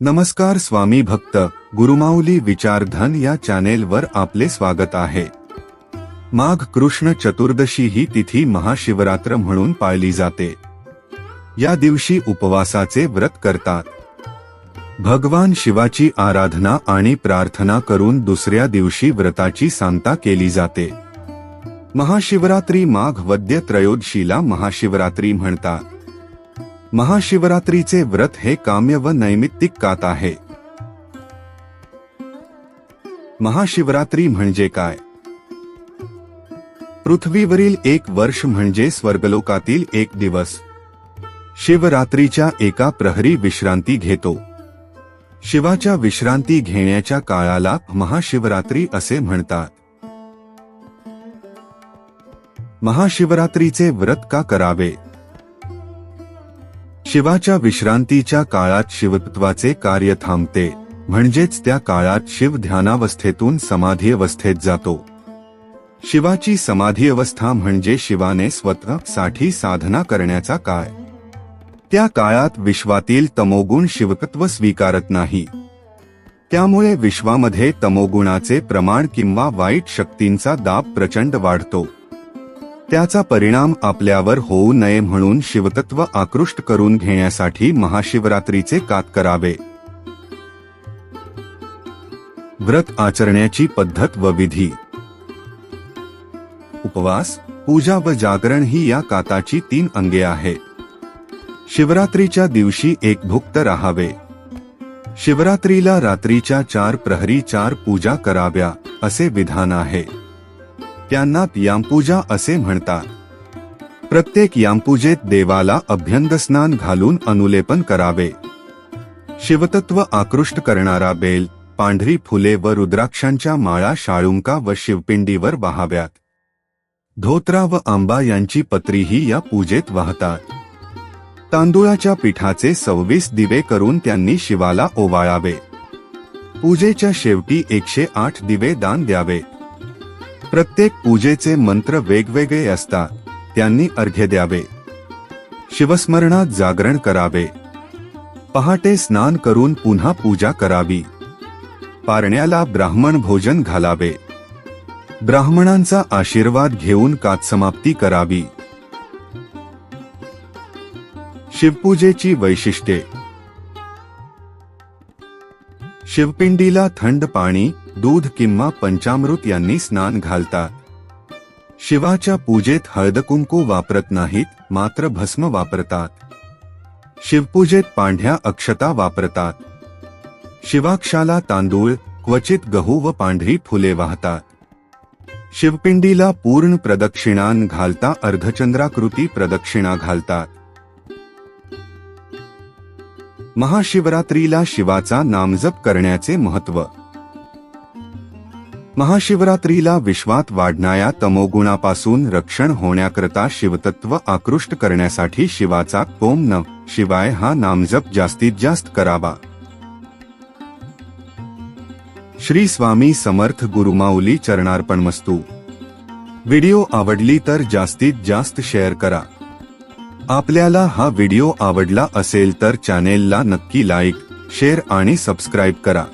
नमस्कार स्वामी भक्त गुरुमाऊली विचारधन या चॅनेलवर आपले स्वागत आहे. माघ कृष्ण चतुर्दशी ही तिथी महाशिवरात्र म्हणून पाळली जाते. या दिवशी उपवासाचे व्रत करतात. भगवान शिवाची आराधना आणि प्रार्थना करून दुसऱ्या दिवशी व्रताची सांगता केली जाते. महाशिवरात्री माघ वद्य त्रयोदशीला महाशिवरात्री म्हणतात. महाशिवरात्रीचे व्रत हे काम्य व नैमित्तिक कात आहे. महाशिवरात्री म्हणजे काय? पृथ्वीवरील एक वर्ष म्हणजे स्वर्गलोकातील एक दिवस. शिवरात्रीच्या एका प्रहरी विश्रांती घेतो. शिवाच्या विश्रांती घेण्याच्या काळाला महाशिवरात्री असे म्हणतात. महाशिवरात्रीचे व्रत का करावे? शिवाच्या विश्रांतीच्या काळात शिवत्वाचे कार्य थांबते म्हणजेच त्या काळात शिव ध्यानावस्थेतून समाधी अवस्थेत जातो. शिवाची समाधी अवस्था म्हणजे शिवाने स्वतःसाठी साधना करण्याचा काळ. त्या काळात विश्वातील तमोगुण शिवकत्व स्वीकारत नाही. त्यामुळे विश्वामध्ये तमोगुणाचे प्रमाण किंवा वाईट शक्तींचा दाब प्रचंड वाढतो. त्याचा परिणाम आपल्यावर होऊ नये म्हणून शिवतत्व आकृष्ट करून घेण्यासाठी महाशिवरात्रीचे कात करावे. व्रत आचरण्याची पद्धत व विधी. उपवास पूजा व जागरण ही या काताची तीन अंगे आहे. शिवरात्रीच्या दिवशी एक भुक्त राहावे. शिवरात्रीला रात्रीच्या चार प्रहरी चार पूजा कराव्या असे विधान आहे. त्यांना यामपूजा असे म्हणतात. प्रत्येक यामपूजेत देवाला अभ्यंगस्नान घालून अनुलेपन करावे. शिवतत्व आकृष्ट करणारा बेल पांढरी फुले व रुद्राक्षांच्या माळा शाळुंका व शिवपिंडीवर वाहाव्यात. धोत्रा व आंबा यांची पत्रीही या पूजेत वाहतात. तांदुळाच्या पिठाचे सव्वीस दिवे करून त्यांनी शिवाला ओवाळावे. पूजेच्या शेवटी एकशे आठ दिवे दान द्यावे. प्रत्येक पूजेचे मंत्र वेगवेगळे असतात त्यांनी अर्घ्य द्यावे. शिवस्मरणात जागरण करावे. पहाटे स्नान करून पुन्हा पूजा करावी. पारण्याला ब्राह्मण भोजन घालावे. ब्राह्मणांचा आशीर्वाद घेऊन कातसमाप्ती करावी. शिवपूजेची वैशिष्ट्ये. शिवपिंडीला थंड पाणी दूध किंवा पंचामृत यांनी स्नान घालतात शिवाच्या पूजेत हळदकुंकू वापरत नाहीत मात्र भस्म वापरतात. शिवपूजेत पांढ्या अक्षता वापरतात. शिवाक्षाला तांदूळ क्वचित गहू व पांढरी फुले वाहतात. शिवपिंडीला पूर्ण प्रदक्षिणान घालता अर्धचंद्राकृती प्रदक्षिणा घालतात. महाशिवरात्रीला शिवाचा नामजप करण्याचे महत्त्व महाशिवरात्रीला विश्वात वाढणाऱ्या तमोगुणापासून रक्षण होण्याकरता शिवतत्व आकृष्ट करण्यासाठी शिवाचा कोम न शिवाय हा नामजप जास्तीत जास्त करावा. श्री स्वामी समर्थ गुरुमाऊली चरणार्पणमस्तू. व्हिडिओ आवडली तर जास्तीत जास्त शेअर करा. आपल्याला हा व्हिडिओ आवडला असेल तर चॅनेलला नक्की लाईक शेअर आणि सबस्क्राईब करा.